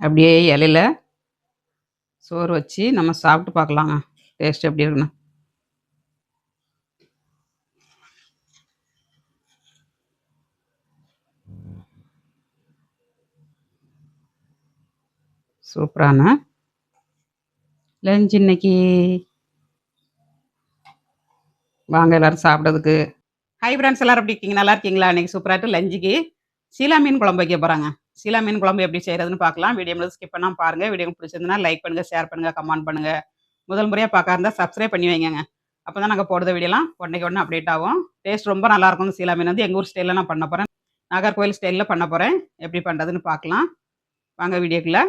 அப்படியே இலையில சோறு வச்சு நம்ம சாப்பிட்டு பார்க்கலாங்க. டேஸ்ட் எப்படி இருக்குன்னு. சூப்பரான லஞ்ச் இன்னைக்கு. வாங்க எல்லாரும் சாப்பிட்றதுக்கு. ஹை ஃப்ரெண்ட்ஸ் எல்லாரும் எப்படி இருக்கீங்க? நல்லா இருக்கீங்களா? இன்னைக்கு சூப்பராகிட்டு லஞ்சுக்கு சீலா மீன் குழம்பு வைக்க போகிறாங்க சீலா மீன் குழம்பு எப்படி செய்கிறதுன்னு பார்க்கலாம். வீடியோ முதல் ஸ்கிப் பண்ணால் பாருங்கள் வீடியோ பிடிச்சிருந்தனா லைக் பண்ணுங்கள் ஷேர் பண்ணுங்கள் கமெண்ட் பண்ணுங்கள் முதல் முறையாக பார்க்க இருந்தால் சப்ஸ்கிரைப் பண்ணி வைங்க அப்போ தான் நாங்கள் போடுற வீடியோலாம் உடனே உடனே அப்டேட் ஆகும். டேஸ்ட் ரொம்ப நல்லா இருக்கும் சீலா மீன் வந்து எங்கள் ஊர் ஸ்டைலில் நான் பண்ண போகிறேன் நாகர்கோவில் ஸ்டைலில் பண்ண போகிறேன் எப்படி பண்ணுறதுன்னு பார்க்கலாம். வாங்க வீடியோக்குள்ளே.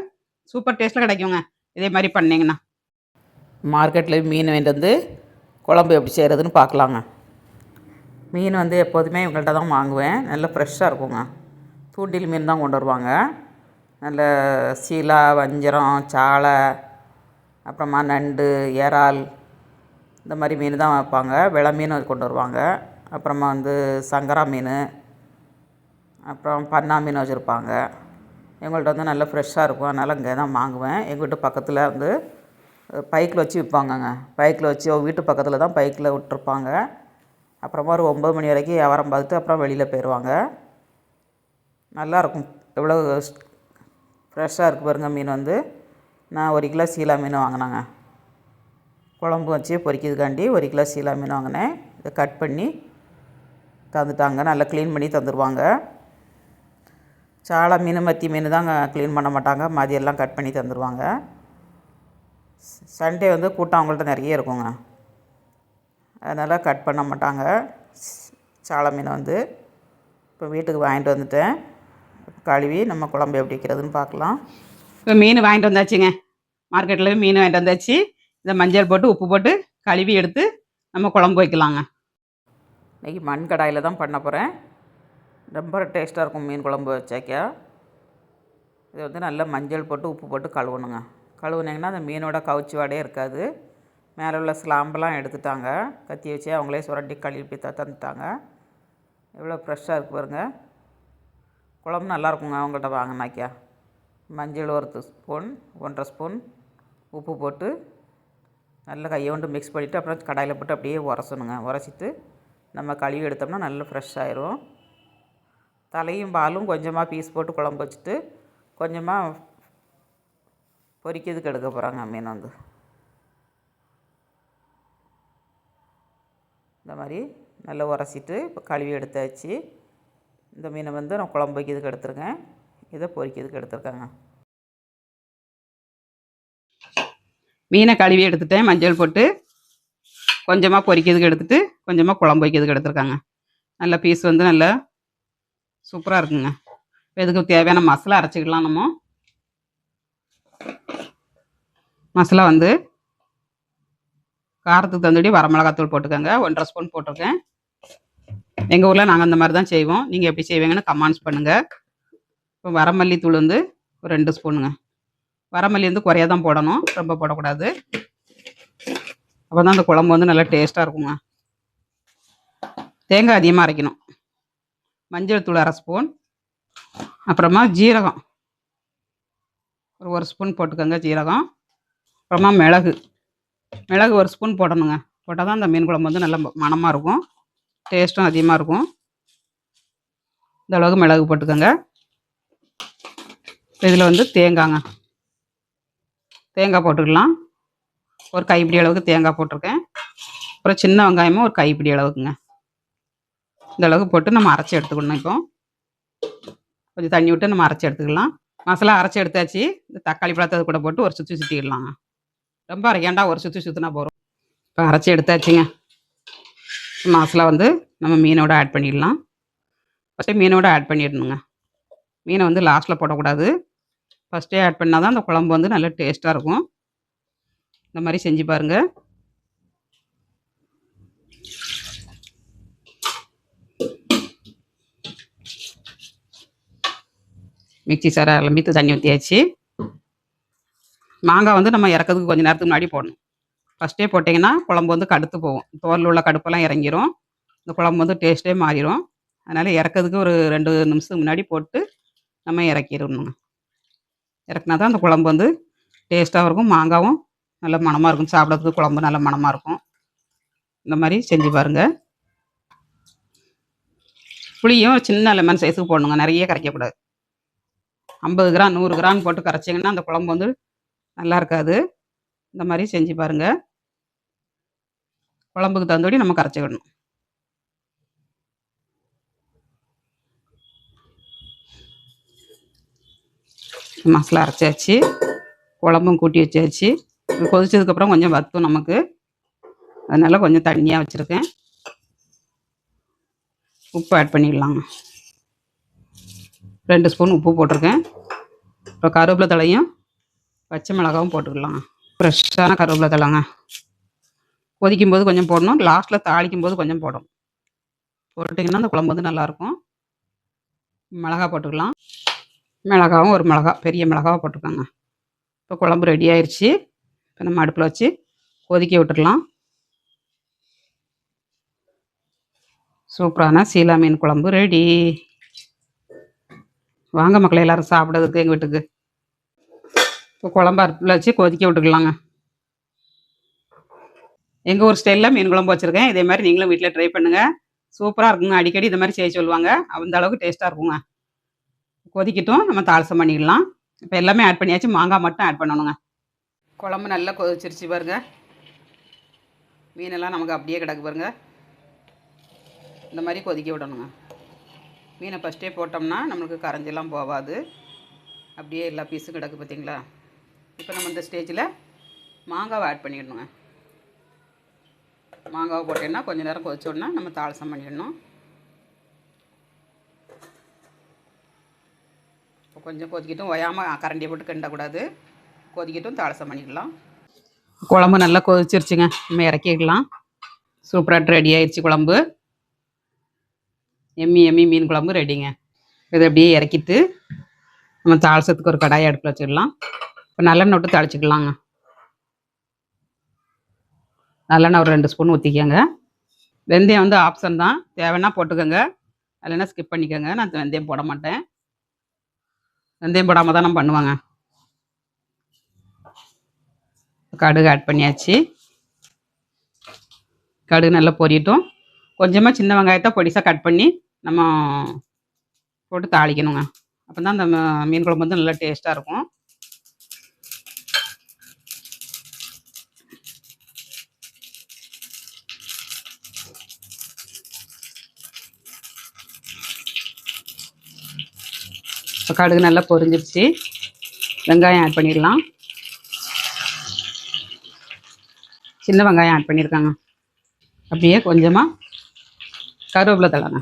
சூப்பர் டேஸ்ட்டில் கிடைக்குங்க. இதே மாதிரி பண்ணிங்கண்ணா மார்க்கெட்டில் மீன் வாங்கிட்டு வந்து குழம்பு எப்படி செய்கிறதுன்னு பார்க்கலாங்க. மீன் வந்து எப்போதுமே இவங்கள்ட்ட தான் வாங்குவேன். நல்ல ஃப்ரெஷ்ஷாக இருக்குங்க. தூண்டில் மீன் தான் கொண்டு வருவாங்க. நல்ல சீலா வஞ்சரம் சாலை அப்புறமா நண்டு இறால் இந்த மாதிரி மீன் தான் வைப்பாங்க. விலை மீன் கொண்டு வருவாங்க. அப்புறமா வந்து சங்கரா மீன் அப்புறம் பன்னா மீன் வச்சுருப்பாங்க. எங்கள்கிட்ட வந்து நல்லா ஃப்ரெஷ்ஷாக இருக்கும். அதனால் இங்கே தான் வாங்குவேன். எங்கள் வீட்டு பக்கத்தில் வந்து பைக்கில் வச்சு விற்பாங்கங்க. பைக்கில் வச்சு வீட்டு பக்கத்தில் தான் பைக்கில் விட்டுருப்பாங்க. அப்புறமா ஒரு ஒம்பது மணி வரைக்கும் வியாபாரம் பார்த்துட்டு அப்புறம் வெளியில் போயிடுவாங்க. நல்லாயிருக்கும். எவ்வளோ ஃப்ரெஷ்ஷாக இருக்குது பாருங்கள் மீன் வந்து. நான் ஒரு கிலோ சீலா மீன் வாங்கினேங்க. குழம்பு வச்சு பொரிக்கிறதுக்காண்டி ஒரு கிலோ சீலா மீன் வாங்கினேன். இதை கட் பண்ணி தந்துட்டாங்க. நல்லா க்ளீன் பண்ணி தந்துடுவாங்க சாலை மீன் மத்தி மீன் தாங்க க்ளீன் பண்ண மாட்டாங்க. மதியெல்லாம் கட் பண்ணி தந்துடுவாங்க சண்டே வந்து கூட்டம் அவங்கள்ட்ட நிறைய இருக்குங்க. அதனால் கட் பண்ண மாட்டாங்க. சாலை மீனை வந்து இப்போ வீட்டுக்கு வாங்கிட்டு வந்துட்டேன். கழுவி நம்ம குழம்பு எப்படி வைக்கிறதுன்னு பார்க்கலாம். இப்போ மீன் வாங்கிட்டு வந்தாச்சுங்க. மார்க்கெட்டில் மீன் வாங்கிட்டு வந்தாச்சு. இந்த மஞ்சள் போட்டு உப்பு போட்டு கழுவி எடுத்து நம்ம குழம்பு வைக்கலாங்க. இன்றைக்கி மண் கடாயில் தான் பண்ண போகிறேன் ரொம்ப டேஸ்ட்டாக இருக்கும் மீன் குழம்பு வச்சாக்கா. இது வந்து நல்லா மஞ்சள் போட்டு உப்பு போட்டு கழுவணுங்க. கழுவுனீங்கன்னா அந்த மீனோட கவுச்சி வாடையே இருக்காது. மேலே உள்ள ஸ்லாம்பெல்லாம் எடுத்துட்டாங்க. கத்தி வச்சு அவங்களே சுரண்டி கழுவி தந்துட்டாங்க. எவ்வளோ ஃப்ரெஷ்ஷாக இருக்குது பாருங்கள் குழம்பு நல்லாயிருக்குங்க. அவங்கள்ட்ட வாங்கினாக்கியா மஞ்சள் ஒரு ஸ்பூன் ஒன்றரை ஸ்பூன் உப்பு போட்டு நல்லா கையோண்டு மிக்ஸ் பண்ணிவிட்டு அப்புறம் கடாயில் போட்டு அப்படியே உரசணுங்க. உரசிட்டு நம்ம கழுவி எடுத்தோம்னா நல்லா ஃப்ரெஷ் ஆயிரும். தலையும் பாலும் கொஞ்சமாக பீஸ் போட்டு குழம்பு வச்சுட்டு கொஞ்சமாக பொரிக்கிறதுக்கு எடுக்க போகிறாங்க மீன் வந்து. இந்த மாதிரி நல்லா உரசிட்டு இப்போ கழுவி எடுத்தாச்சு. இந்த மீனை வந்து நான் குழம்பு வைக்கிறதுக்கு எடுத்துருக்கேன். இதை பொரிக்கிறதுக்கு எடுத்துருக்கேங்க. மீனை கழுவி எடுத்துட்டேன். மஞ்சள் போட்டு கொஞ்சமாக பொரிக்கிறதுக்கு எடுத்துட்டு கொஞ்சமாக குழம்பு வைக்கிறதுக்கு எடுத்துருக்காங்க. நல்ல பீஸ் வந்து நல்லா சூப்பராக இருக்குங்க. இதுக்கு தேவையான மசாலா அரைச்சிக்கலாம் நம்ம. மசாலா வந்து காரத்துக்கு தந்துடி வரமிளகாத்தூள் போட்டுக்கோங்க. ஒன்றரை ஸ்பூன் போட்டிருக்கேன். எங்கள் ஊரில் நாங்கள் அந்த மாதிரி தான் செய்வோம். நீங்கள் எப்படி செய்வீங்கன்னு கமெண்ட்ஸ் பண்ணுங்கள் இப்போ வரமல்லி தூள் வந்து ஒரு ரெண்டு ஸ்பூனுங்க. வரமல்லி வந்து குறையா தான் போடணும். ரொம்ப போடக்கூடாது. அப்போ தான் அந்த குழம்பு வந்து நல்லா டேஸ்ட்டாக இருக்குங்க. தேங்காய் அதிகமாக அரைக்கணும். மஞ்சள் தூள் அரை ஸ்பூன். அப்புறமா ஜீரகம். ஒரு ஒரு ஸ்பூன் போட்டுக்கோங்க ஜீரகம். அப்புறமா மிளகு. மிளகு ஒரு ஸ்பூன் போடணுங்க. போட்டால் தான் அந்த மீன் குழம்பு வந்து நல்ல மணமாக இருக்கும். டேஸ்ட்டும் அதிகமாக இருக்கும். இந்த அளவுக்கு மிளகு போட்டுக்கோங்க. இதில் வந்து தேங்காங்க. தேங்காய் போட்டுக்கலாம். ஒரு கைப்பிடி அளவுக்கு தேங்காய் போட்டிருக்கேன். அப்புறம் சின்ன வெங்காயமும் ஒரு கைப்பிடி அளவுக்குங்க. இந்த அளவுக்கு போட்டு நம்ம அரைச்சி எடுத்துக்கணும் இப்போ. கொஞ்சம் தண்ணி விட்டு நம்ம அரைச்சி எடுத்துக்கலாம். மசாலா அரைச்சி எடுத்தாச்சு. இந்த தக்காளி பழத்தை அது கூட போட்டு ஒரு சுற்றி சுற்றிடலாங்க ரொம்ப அரைக்காண்டா ஒரு சுற்றி சுற்றினா போகிறோம் இப்போ அரைச்சி எடுத்தாச்சுங்க. மசாலா வந்து நம்ம மீனோட ஆட் பண்ணிடலாம். ஃபஸ்ட்டே மீனோட ஆட் பண்ணிடணுங்க. மீனை வந்து லாஸ்ட்டில் போடக்கூடாது. ஃபஸ்ட்டே ஆட் பண்ணால் தான் அந்த குழம்பு வந்து நல்லா டேஸ்ட்டாக இருக்கும். இந்த மாதிரி செஞ்சு பாருங்கள் மிக்சி சாரை அலம்பித்து தண்ணி ஊற்றியாச்சு மாங்காய் வந்து நம்ம இறக்கிறதுக்கு கொஞ்சம் நேரத்துக்கு முன்னாடி போடணும். ஃபஸ்ட்டே போட்டிங்கன்னா குழம்பு வந்து கடுத்து போகும். தோலில் உள்ள கடுப்பெல்லாம் இறங்கிரும். இந்த குழம்பு வந்து டேஸ்ட்டே மாறிடும் அதனால் இறக்கிறதுக்கு ஒரு ரெண்டு நிமிஷத்துக்கு முன்னாடி போட்டு நம்ம இறக்கிடணுங்க. இறக்குனா தான் அந்த குழம்பு வந்து டேஸ்ட்டாகவும் இருக்கும் மாங்காவும் நல்ல மணமாக இருக்கும். சாப்பிட்றதுக்கு குழம்பு நல்ல மணமாக இருக்கும். இந்த மாதிரி செஞ்சு பாருங்கள் புளியும் சின்ன லெமன் சைஸுக்கு போடணுங்க. நிறைய கரைக்கக்கூடாது. ஐம்பது கிராம் நூறு கிராம் போட்டு கரைச்சிங்கன்னா அந்த குழம்பு வந்து நல்லா இருக்காது. இந்த மாதிரி செஞ்சு பாருங்கள் குழம்புக்கு தகுந்தபடி நம்ம கரைச்சிக்கணும். மசாலா அரைச்சாச்சு. குழம்பும் கூட்டி வச்சாச்சு. கொதிச்சதுக்கப்புறம் கொஞ்சம் வத்தும் நமக்கு. அதனால் கொஞ்சம் தண்ணியாக வச்சுருக்கேன். உப்பு ஆட் பண்ணிடலாங்க ரெண்டு ஸ்பூன் உப்பு போட்டிருக்கேன். அப்புறம் கருவேப்பிலை தலையும் பச்சை மிளகாவும் போட்டுக்கலாம். ஃப்ரெஷ்ஷான கருவேப்பிலை தலைங்க கொதிக்கும் போது கொஞ்சம் போடணும். லாஸ்ட்டில் தாளிக்கும் போது கொஞ்சம் போடணும். போட்டிங்கன்னா அந்த குழம்பு வந்து நல்லாயிருக்கும் மிளகா போட்டுக்கலாம். மிளகாவும் ஒரு மிளகா பெரிய மிளகாவை போட்டுக்கோங்க. இப்போ குழம்பு ரெடி ஆயிடுச்சு இப்போ நம்ம அடுப்பில் வச்சு கொதிக்க விட்டுடலாம். சூப்பரான சீலா மீன் குழம்பு ரெடி வாங்க மக்களை எல்லாரும் சாப்பிட்றதுக்கு எங்கள் வீட்டுக்கு. இப்போ குழம்பு அடுப்பில் வச்சு கொதிக்க விட்டுக்கலாங்க. எங்கள் ஊர் ஸ்டைலில் மீன் குழம்பு வச்சுருக்கேன். இதே மாதிரி நீங்களும் வீட்டில் ட்ரை பண்ணுங்கள் சூப்பராக இருக்குங்க. அடிக்கடி இந்த மாதிரி செய்ய சொல்லுவாங்க. அந்த அளவுக்கு டேஸ்ட்டாக இருக்குங்க. கொதிக்கட்டும். நம்ம தாளசம் பண்ணிடலாம். இப்போ எல்லாமே ஆட் பண்ணியாச்சு. மாங்காய் மட்டும் ஆட் பண்ணணுங்க. குழம்பு நல்லா கொதிச்சிருச்சு பாருங்க. மீனெல்லாம் நமக்கு அப்படியே கிடக்கு பாருங்க. இந்த மாதிரி கொதிக்க விடணுங்க. மீனை ஃபஸ்ட்டே போட்டோம்னா நம்மளுக்கு கரைஞ்செல்லாம் போகாது அப்படியே எல்லா பீஸும் கிடக்கு பார்த்தீங்களா இப்போ நம்ம இந்த ஸ்டேஜில் மாங்காவை ஆட் பண்ணிடணுங்க. மாங்காவை போட்டேன்னா கொஞ்ச நேரம் கொதிச்சோடனா நம்ம தாளசம் பண்ணிடணும். கொஞ்சம் கொதிக்கட்டும். ஒயாமல் கரண்டியை போட்டு கிண்டக்கூடாது கொதிக்கட்டும். தாளசம் பண்ணிக்கலாம். குழம்பு நல்லா கொதிச்சிருச்சுங்க. நம்ம இறக்கிக்கலாம். சூப்பராக ரெடி ஆயிடுச்சு குழம்பு. எம்மி எம்மி மீன் குழம்பு ரெடிங்க இதை அப்படியே இறக்கிட்டு நம்ம தாளசத்துக்கு ஒரு கடாயை அடுப்பில் வச்சிடலாம். இப்போ நல்லெண்ணெய் விட்டு தாளிச்சிக்கலாங்க. நல்லெண்ணெய் ஒரு ரெண்டு ஸ்பூன் ஊற்றிக்கங்க வெந்தயம் வந்து ஆப்ஷன் தான். தேவைன்னா போட்டுக்கோங்க. இல்லைன்னா ஸ்கிப் பண்ணிக்கோங்க. நான் வெந்தயம் போட மாட்டேன். வெந்தயம் போடாமல் தான் நான் பண்ணுவாங்க. கடுகு ஆட் பண்ணியாச்சு. கடுகு நல்லா பொரியட்டும். கொஞ்சமாக சின்ன வெங்காயத்தை பொடிசாக கட் பண்ணி நம்ம போட்டு தாளிக்கணுங்க. அப்போ தான் அந்த ம- மீன் குழம்பு வந்து நல்லா டேஸ்ட்டாக இருக்கும். இப்போ கடுகு நல்லா பொரிஞ்சிருச்சு. வெங்காயம் ஆட் பண்ணிடலாம். சின்ன வெங்காயம் ஆட் பண்ணியிருக்காங்க அப்படியே கொஞ்சமாக கருவேப்பிலை தழைங்க.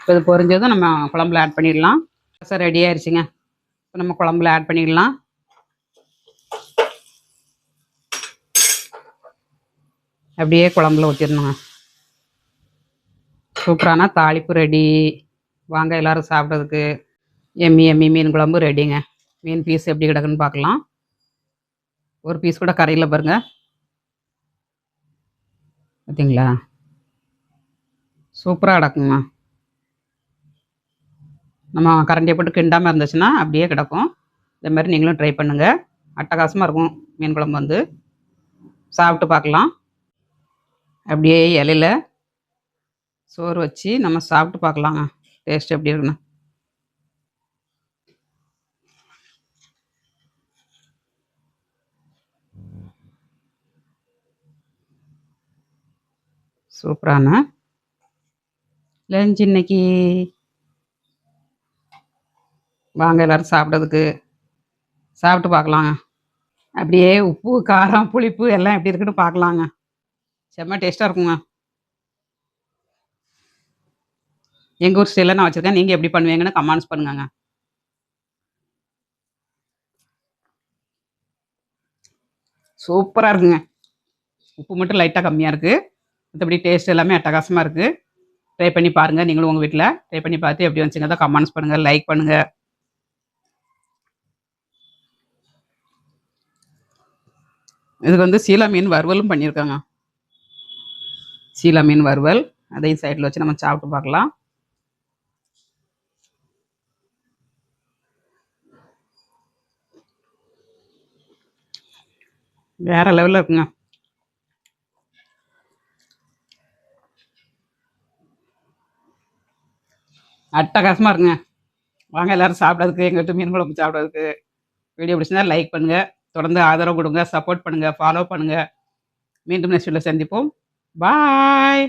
இப்போ இது பொரிஞ்சதும் நம்ம குழம்புல ஆட் பண்ணிடலாம். ரசம் ரெடி ஆயிடுச்சுங்க இப்போ நம்ம குழம்புல ஆட் பண்ணிடலாம். அப்படியே குழம்புல ஊற்றிடணுங்க சூப்பரான தாளிப்பு ரெடி வாங்க எல்லாரும் சாப்பிட்றதுக்கு. எம்மி எம்மி மீன் குழம்பு ரெடிங்க மீன் பீஸ் எப்படி கிடக்குன்னு பார்க்கலாம். ஒரு பீஸ் கூட கரையில் பாருங்கள் பார்த்தீங்களா சூப்பராக கிடக்குங்கம்மா. நம்ம கரண்டியை போட்டு கிண்டாமல் இருந்துச்சுன்னா அப்படியே கிடக்கும். இந்த மாதிரி நீங்களும் ட்ரை பண்ணுங்கள் அட்டகாசமாக இருக்கும் மீன் குழம்பு வந்து. சாப்பிட்டு பார்க்கலாம். அப்படியே இலையில சோறு வச்சு நம்ம சாப்பிட்டு பார்க்கலாங்க. டேஸ்ட் எப்படி இருக்குண்ணா சூப்பரான லஞ்ச் இன்னைக்கு. வாங்க எல்லாரும் சாப்பிட்றதுக்கு. சாப்பிட்டு பார்க்கலாங்க. அப்படியே உப்பு காரம் புளிப்பு எல்லாம் எப்படி இருக்குன்னு பார்க்கலாங்க. செம்ம டேஸ்ட்டாக இருக்குங்க. எங்கள் ஊர் ஸ்டைலில் நான் வச்சுருக்கேன். நீங்கள் எப்படி பண்ணுவீங்கன்னு கமெண்ட்ஸ் பண்ணுங்க சூப்பராக இருக்குங்க. உப்பு மட்டும் லைட்டாக கம்மியாக இருக்குது மற்றபடி டேஸ்ட் எல்லாமே அட்டகாசமாக இருக்குது ட்ரை பண்ணி பாருங்கள் நீங்களும் உங்கள் வீட்டில் ட்ரை பண்ணி பார்த்து எப்படி வந்துச்சுங்க தான் கமெண்ட்ஸ் பண்ணுங்கள் லைக் பண்ணுங்கள் இதுக்கு வந்து சீலா மீன் வறுவலும் பண்ணியிருக்காங்க. சீலா மீன் வறுவல். அதையும் சைடில் வச்சு நம்ம சாப்பிட்டு பார்க்கலாம். வேற லெவலில் இருக்குங்க. அட்டகாசமாக இருக்குங்க. வாங்க எல்லாரும் சாப்பிட்றதுக்கு எங்கள் வீட்டு மீன் குழம்பு சாப்பிட்றதுக்கு. வீடியோ பிடிச்சிருந்தா லைக் பண்ணுங்கள் தொடர்ந்து ஆதரவு கொடுங்க சப்போர்ட் பண்ணுங்கள் ஃபாலோ பண்ணுங்கள் மீண்டும் நெக்ஸ்ட் வீடியோ சந்திப்போம். பாய்